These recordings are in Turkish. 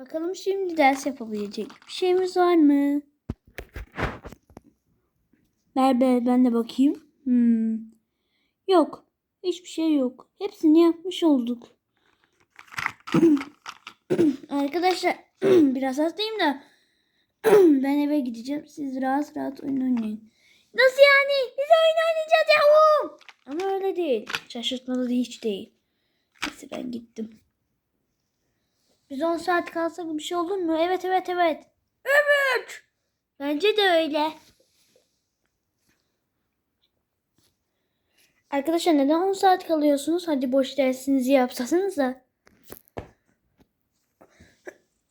Bakalım şimdi ders yapabilecek bir şeyimiz var mı? Ver ver ben de bakayım. Hmm. Yok. Hiçbir şey yok. Hepsini yapmış olduk. Arkadaşlar biraz hastayım da ben eve gideceğim. Siz rahat rahat oyun oynayın. Nasıl yani? Biz oyun oynayacağız yahu. Ama öyle değil. Şaşırtmalı hiç değil. Neyse ben gittim. Biz 10 saat kalsak bir şey olur mu? Evet evet evet. Evet. Bence de öyle. Arkadaşlar neden 10 saat kalıyorsunuz? Hadi boş dersinizi yapsasanız da.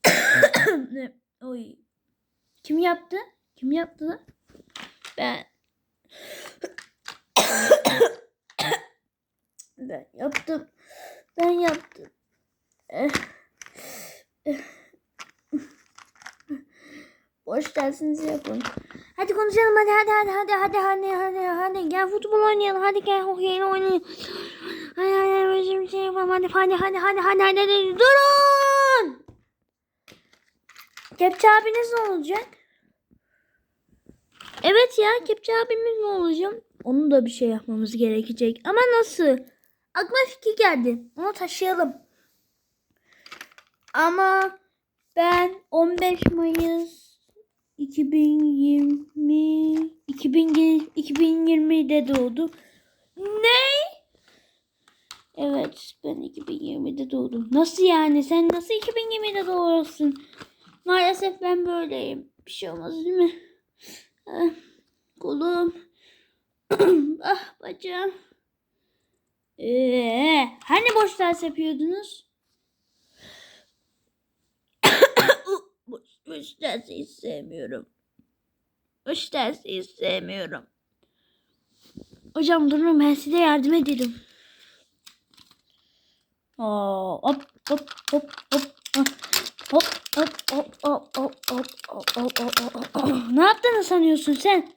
Oy. Kim yaptı? Kim yaptı? Ben. ben yaptım. Ben yaptım. Eh. Eh. Boş dersinizi yapın. Hadi konuşalım hadi hadi hadi hadi hadi hadi hadi hadi gel futbol oynayalım hadi gel hokey oynayalım. Hadi hadi böyle bir şey yapalım hadi hadi hadi hadi hadi hadi, hadi. durun. Kepçe abiniz ne olacak? Evet ya Kepçe abimiz ne olacak? Onun da bir şey yapmamız gerekecek. Ama nasıl? Aklıma fikir geldi. Onu taşıyalım. Ama ben 15 Mayıs 2020 2020 2020'de doğdum. Ne? Evet ben 2020'de doğdum. Nasıl yani? Sen nasıl 2020'de doğuyorsun? Maalesef ben böyleyim. Bir şey olmaz değil mi? Ah, kolum. ah bacağım. Ee, hani boş ders yapıyordunuz? Boş dersi hiç sevmiyorum. Boş dersi hiç sevmiyorum. Hocam durun ben size yardım ederim. Oo, hop hop hop hop hop hop hop hop hop hop hop hop hop hop hop. Ne yaptığını sanıyorsun sen?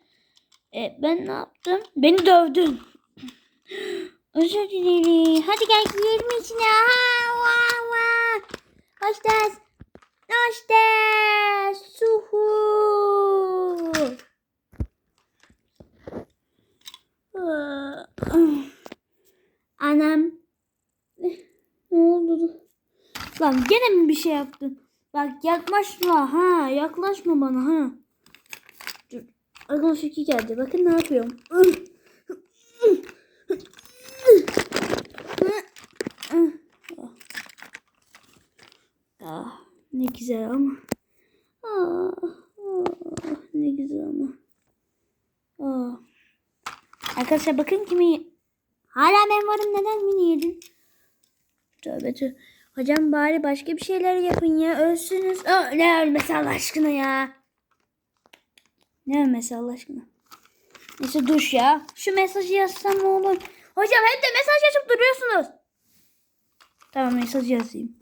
E, ben ne yaptım? Beni dövdün. Özür dilerim. Hadi gel girelim içine. Ha, va, va. Hoş ders. Ders. Suhu. Anam. Ne oldu? Lan gene mi bir şey yaptın? Bak yaklaşma ha. Yaklaşma bana ha. Dur. Fikir geldi. Bakın ne yapıyorum. Ah, ne güzel ama. Ah, ah, ne güzel ama. Ah. Arkadaşlar bakın kimi Hala ben varım neden mini yedin? Tövbe tövbe. Hocam bari başka bir şeyler yapın ya. Ölsünüz. Aa, ne ölmesi Allah aşkına ya. Ne ölmesi Allah aşkına. Neyse duş ya. Şu mesajı yazsam ne olur? Hocam hep de mesaj yazıp duruyorsunuz. Tamam mesaj yazayım.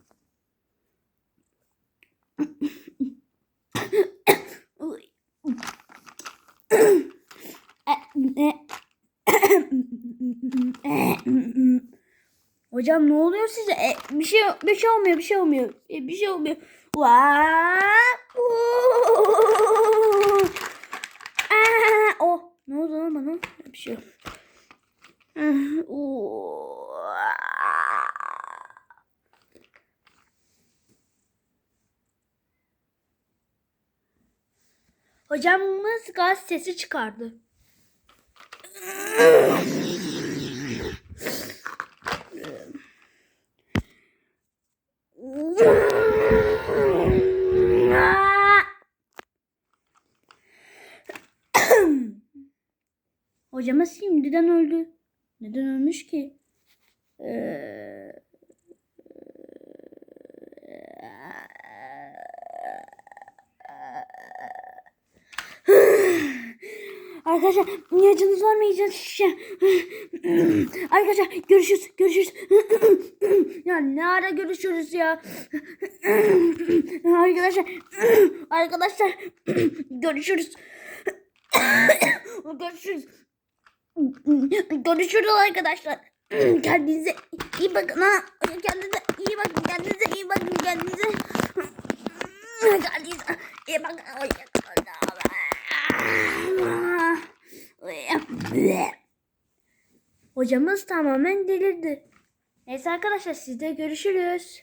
Uy. E, ne? Hocam ne oluyor size? E, bir şey bir şey olmuyor, bir şey olmuyor. E, bir şey olmuyor. Vaa! Aa! Oh, ne oldu lan bana? Bir şey. Ah, oo! Hocamız gaz sesi çıkardı. Hocamız şimdiden öldü. Neden ölmüş ki? Ee, Arkadaşlar ilacınız var mı? Arkadaşlar görüşürüz görüşürüz. ya ne ara görüşürüz ya? arkadaşlar arkadaşlar görüşürüz. görüşürüz. Görüşürüz arkadaşlar. Kendinize iyi bakın ha. Kendinize iyi bakın. Kendinize iyi bakın. Kendinize. İyi bakın. Hocamız tamamen delirdi. Neyse arkadaşlar sizde görüşürüz.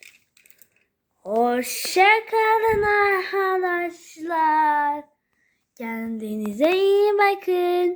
Hoşçakalın arkadaşlar. Kendinize iyi bakın.